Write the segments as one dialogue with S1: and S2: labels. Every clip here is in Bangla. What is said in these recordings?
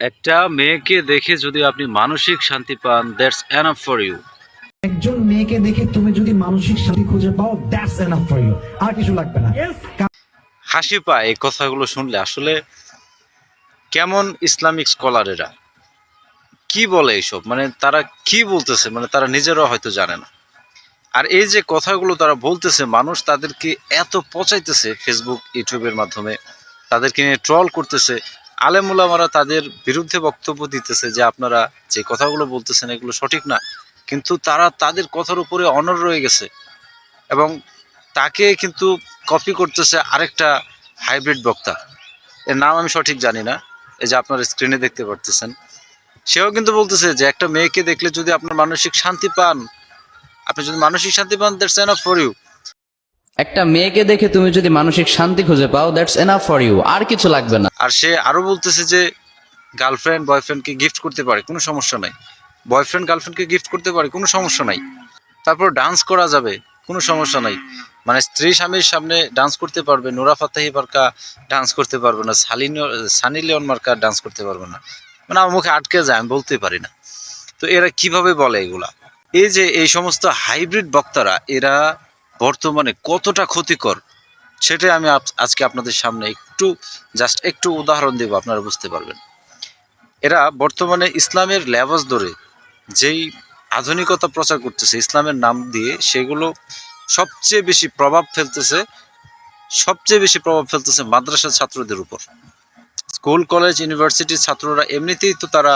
S1: একটা মেয়েকে দেখে যদি আপনি মানসিক শান্তি পান দ্যাটস এনাফ ফর ইউ
S2: একজন মেয়েকে দেখে তুমি যদি মানসিক শান্তি খুঁজে পাও দ্যাটস এনাফ ফর ইউ আর কিছু লাগবে না।
S1: হাসি পায় এই কথাগুলো শুনলে। আসলে কেমন ইসলামিক স্কলারেরা? কি বলে এইসব? মানে তারা কি বলতেছে? মানে তারা নিজেরাও হয়তো জানে না। আর এই যে কথাগুলো তারা বলতেছে মানুষ তাদেরকে এত পচাইতেছে ফেসবুক ইউটিউবের মাধ্যমে। তাদেরকে নিয়ে ট্রল করতেছে। আলেমুলামারা তাদের বিরুদ্ধে বক্তব্য দিতেছে যে আপনারা যে কথাগুলো বলতেছেন এগুলো সঠিক না। কিন্তু তারা তাদের কথার উপরে অনর রয়ে গেছে এবং তাকে কিন্তু কপি করতেছে আরেকটা হাইব্রিড বক্তা। এর নাম আমি সঠিক জানি না, এই যে আপনার স্ক্রিনে দেখতে পারতেছেন। সেও কিন্তু বলতেছে যে একটা মেয়েকে দেখলে যদি আপনার মানসিক শান্তি পান, আপনি যদি মানসিক শান্তি পান দ্যাটস এনাফ ফর ইউ
S3: একটা মেয়েকে দেখে তুমি যদি মানসিক শান্তি খুঁজে পাও দ্যাটস এনাফ ফর ইউ আর কিছু লাগবে না।
S1: আর সে আরও বলতেছে যে গার্লফ্রেন্ড বয়ফ্রেন্ডকে গিফট করতে পারে, কোনো সমস্যা নাই। বয়ফ্রেন্ড গার্লফ্রেন্ডকে গিফট করতে পারে, কোনো সমস্যা নাই। তারপর ডান্স করা যাবে, কোনো সমস্যা নাই। মানে স্ত্রী স্বামীর সামনে ডান্স করতে পারবে, নোরা ফাতাহি মার্কা ডান্স করতে পারবে না, সালিন, সানি লিওন মার্কা ডান্স করতে পারবে না। মানে আমার মুখে আটকে যায়, আমি বলতে পারি না। তো এরা কীভাবে বলে এগুলা? এই যে, এই সমস্ত হাইব্রিড বক্তারা, এরা বর্তমানে কতটা ক্ষতিকর, সেটাই আমি আজকে আপনাদের সামনে একটু জাস্ট একটু উদাহরণ দেব, আপনারা বুঝতে পারবেন। এরা বর্তমানে ইসলামের লেবাস ধরে যেই আধুনিকতা প্রচার করতেছে, ইসলামের নাম দিয়ে সেগুলো সবচেয়ে বেশি প্রভাব ফেলতেছে, সবচেয়ে বেশি প্রভাব ফেলতেছে মাদ্রাসার ছাত্রদের উপর। স্কুল, কলেজ ইউনিভার্সিটির ছাত্ররা এমনিতেই তো তারা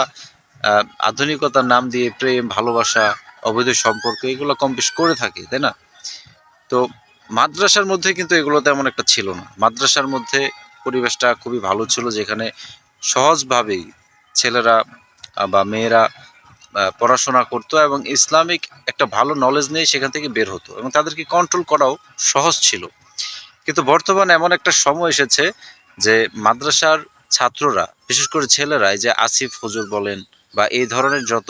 S1: আধুনিকতার নাম দিয়ে প্রেম, ভালোবাসা, অবৈধ সম্পর্ক, এগুলো কম করে থাকে, তাই না? তো মাদ্রাসার মধ্যে কিন্তু এগুলো তেমন একটা ছিল না। মাদ্রাসার মধ্যে পরিবেশটা খুবই ভালো ছিল, যেখানে সহজভাবেই ছেলেরা বা মেয়েরা পড়াশোনা করতো এবং ইসলামিক একটা ভালো নলেজ নিয়ে সেখান থেকে বের হতো এবং তাদেরকে কন্ট্রোল করাও সহজ ছিল। কিন্তু বর্তমানে এমন একটা সময় এসেছে যে মাদ্রাসার ছাত্ররা, বিশেষ করে ছেলেরা যে আসিফ হুজুর বলেন বা এই ধরনের যত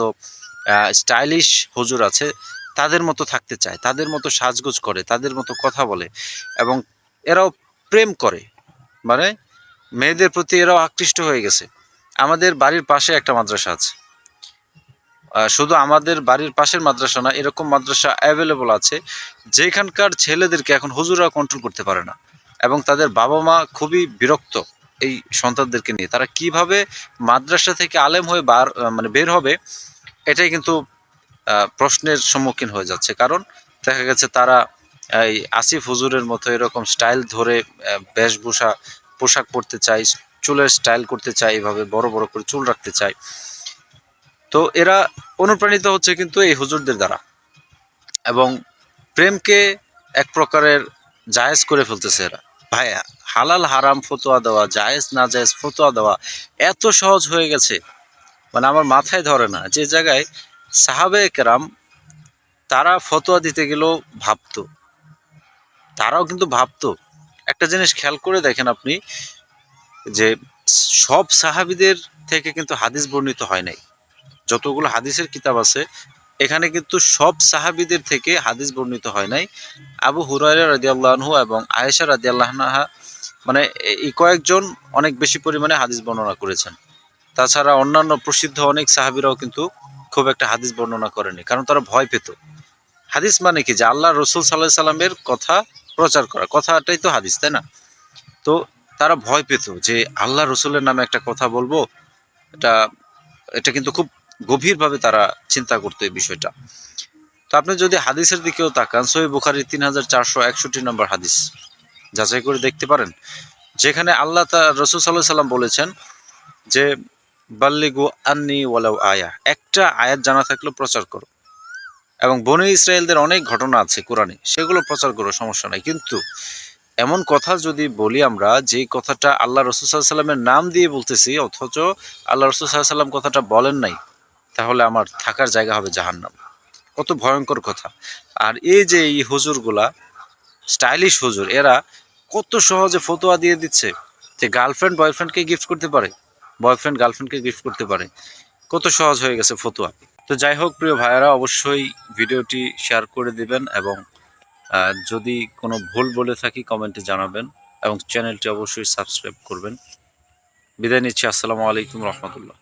S1: স্টাইলিশ হুজুর আছে তাদের মতো থাকতে চায়, তাদের মতো সাজগোজ করে, তাদের মতো কথা বলে এবং এরাও প্রেম করে মানে মেয়েদের প্রতি এরাও আকৃষ্ট হয়ে গেছে। আমাদের বাড়ির পাশে একটা মাদ্রাসা আছে। শুধু আমাদের বাড়ির পাশের মাদ্রাসা না, এরকম মাদ্রাসা অ্যাভেলেবল আছে, যেখানকার ছেলেদেরকে এখন হুজুরা কন্ট্রোল করতে পারে না এবং তাদের বাবা মা খুবই বিরক্ত এই সন্তানদেরকে নিয়ে। তারা কীভাবে মাদ্রাসা থেকে আলেম হয়ে বার মানে বের হবে, এটাই কিন্তু প্রশ্নের সম্মুখীন হয়ে যাচ্ছে। কারণ দেখা গেছে তারা এই আসিফ হুজুরের মতো এরকম স্টাইল ধরে বেশভূষা পোশাক পরতে চায়, চুলের স্টাইল করতে চায়, এভাবে বড় বড় করে চুল রাখতে চায়। তো এরা অনুপ্রাণিত হচ্ছে কিন্তু এই হুজুরদের দ্বারা। এবং প্রেমকে এক প্রকারের জায়েজ করে ফেলতেছে এরা। ভাই, হালাল হারাম ফতোয়া দেওয়া, জায়েজ না জায়েজ ফতোয়া দেওয়া এত সহজ হয়ে গেছে। মানে আমার মাথায় ধরে না, যে জায়গায় সাহাবে কেরাম তারা ফতোয়া দিতে গেলেও ভাবতো। তারাও কিন্তু ভাবতো। একটা জিনিস খেয়াল করে দেখেন আপনি যে সব সাহাবিদের থেকে কিন্তু হাদিস বর্ণিত হয় নাই। যতগুলো হাদিসের কিতাব আছে, এখানে কিন্তু সব সাহাবিদের থেকে হাদিস বর্ণিত হয় নাই। আবু হুরায়রা রাদিয়াল্লাহু এবং আয়েশা রাদিয়াল্লাহা মানে এই কয়েকজন অনেক বেশি পরিমাণে হাদিস বর্ণনা করেছেন। তাছাড়া অন্যান্য প্রসিদ্ধ অনেক সাহাবিরাও কিন্তু খুব একটা হাদিস বর্ণনা করেনি, কারণ তারা ভয় পেত। হাদিস মানে কি? যে আল্লাহ রসুল সাল্লাহ সাল্লামের কথা প্রচার করা। কথাটাই তো হাদিস, তাই না? তো তারা ভয় পেত যে আল্লাহ রসুলের নামে একটা কথা বলব, এটা এটা কিন্তু খুব গভীরভাবে তারা চিন্তা করতো এই বিষয়টা। তো আপনি যদি হাদিসের দিকেও তাকান, সহি বুখারি তিন হাজার চারশো একষট্টি নম্বর হাদিস, যাচাই করে দেখতে পারেন, যেখানে আল্লাহ তা রসুল সাল্লাহ সাল্লাম বলেছেন যে বাল্লিগু আন্নি ওয়ালাউ আয়া। একটা আয়াত জানা থাকলেও প্রচার করো। এবং বনে ইসরায়েলদের অনেক ঘটনা আছে কোরআনে, সেগুলো প্রচার করো, সমস্যা নাই। কিন্তু এমন কথা যদি বলি আমরা, যে কথাটা আল্লাহ রসুল সাল্লামের নাম দিয়ে বলতেছি, অথচ আল্লাহ রসুল সাল্লাম কথাটা বলেন নাই, তাহলে আমার থাকার জায়গা হবে জাহান্নাম। কত ভয়ঙ্কর কথা। আর এই যে এই হুজুরগুলা, স্টাইলিশ হুজুর, এরা কত সহজে ফতোয়া দিয়ে দিচ্ছে যে গার্লফ্রেন্ড বয়ফ্রেন্ডকে গিফট করতে পারে? বয়ফ্রেন্ড, গার্লফ্রেন্ডকে গিফট করতে পারে। কত সহজ হয়ে গেছে ফতুয়া। তো যাই হোক, প্রিয় ভাইয়েরা, অবশ্যই ভিডিওটি শেয়ার করে দিবেন এবং যদি কোনো ভুল বলে থাকি কমেন্টে জানাবেন এবং চ্যানেলটি অবশ্যই সাবস্ক্রাইব করবেন। বিদায় নিচ্ছি, আসসালামু আলাইকুম রহমতুল্লাহ।